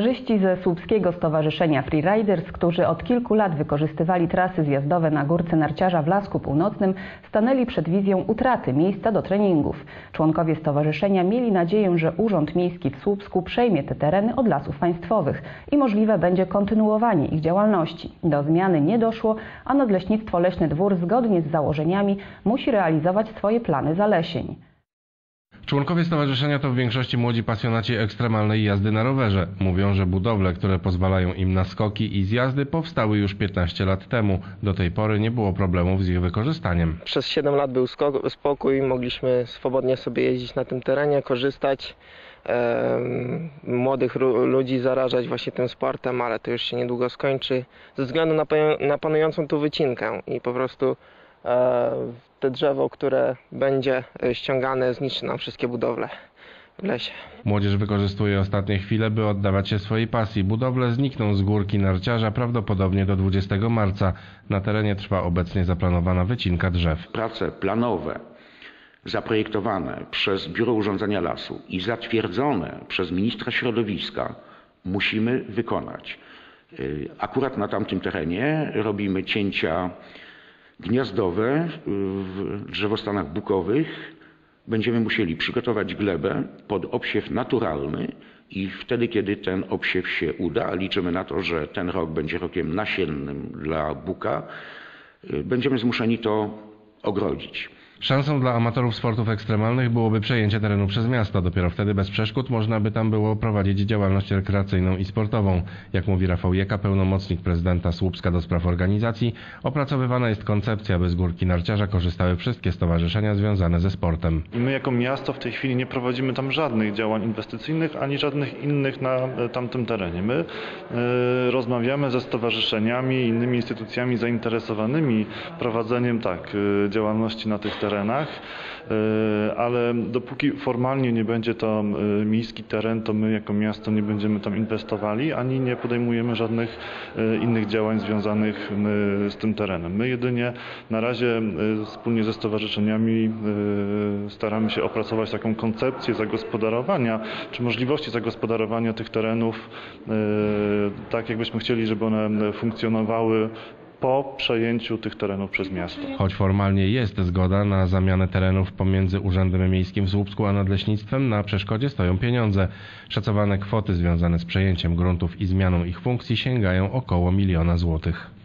Turyści ze Słupskiego Stowarzyszenia Freeriders, którzy od kilku lat wykorzystywali trasy zjazdowe na górce narciarza w Lasku Północnym, stanęli przed wizją utraty miejsca do treningów. Członkowie stowarzyszenia mieli nadzieję, że Urząd Miejski w Słupsku przejmie te tereny od lasów państwowych i możliwe będzie kontynuowanie ich działalności. Do zmiany nie doszło, a Nadleśnictwo Leśny Dwór zgodnie z założeniami musi realizować swoje plany zalesień. Członkowie stowarzyszenia to w większości młodzi pasjonaci ekstremalnej jazdy na rowerze. Mówią, że budowle, które pozwalają im na skoki i zjazdy powstały już 15 lat temu. Do tej pory nie było problemów z ich wykorzystaniem. Przez 7 lat był spokój, mogliśmy swobodnie sobie jeździć na tym terenie, korzystać. młodych ludzi zarażać właśnie tym sportem, ale to już się niedługo skończy ze względu na, panu- na panującą tu wycinkę i po prostu te drzewo, które będzie e, ściągane zniszczy nam wszystkie budowle w lesie. Młodzież wykorzystuje ostatnie chwile, by oddawać się swojej pasji. Budowle znikną z górki narciarza prawdopodobnie do 20 marca. Na terenie trwa obecnie zaplanowana wycinka drzew. prace planowe zaprojektowane przez Biuro Urządzenia Lasu i zatwierdzone przez ministra środowiska musimy wykonać. Y, Akurat na tamtym terenie robimy cięcia gniazdowe w drzewostanach bukowych. Będziemy musieli przygotować glebę pod obsiew naturalny i wtedy, kiedy ten obsiew się uda, liczymy na to, że ten rok będzie rokiem nasiennym dla buka, y, będziemy zmuszeni to ogrodzić. Szansą dla amatorów sportów ekstremalnych byłoby przejęcie terenu przez miasto. Dopiero wtedy bez przeszkód można by tam było prowadzić działalność rekreacyjną i sportową. Jak mówi Rafał Jeka, pełnomocnik prezydenta Słupska do spraw organizacji, opracowywana jest koncepcja, by z górki narciarza korzystały wszystkie stowarzyszenia związane ze sportem. My jako miasto w tej chwili nie prowadzimy tam żadnych działań inwestycyjnych, ani żadnych innych na e, tamtym terenie. My e, rozmawiamy ze stowarzyszeniami i innymi instytucjami zainteresowanymi prowadzeniem tak e, działalności na tych terenach, e, ale dopóki formalnie nie będzie to e, miejski teren, to my jako miasto nie będziemy tam inwestowali, ani nie podejmujemy żadnych e, innych działań związanych z tym terenem. My jedynie na razie wspólnie ze stowarzyszeniami staramy się opracować taką koncepcję zagospodarowania, czy możliwości zagospodarowania tych terenów tak, jakbyśmy chcieli, żeby one funkcjonowały po przejęciu tych terenów przez miasto. Choć formalnie jest zgoda na zamianę terenów pomiędzy Urzędem Miejskim w Słupsku a Nadleśnictwem, na przeszkodzie stoją pieniądze. Szacowane kwoty związane z przejęciem gruntów i zmianą ich funkcji sięgają około miliona złotych.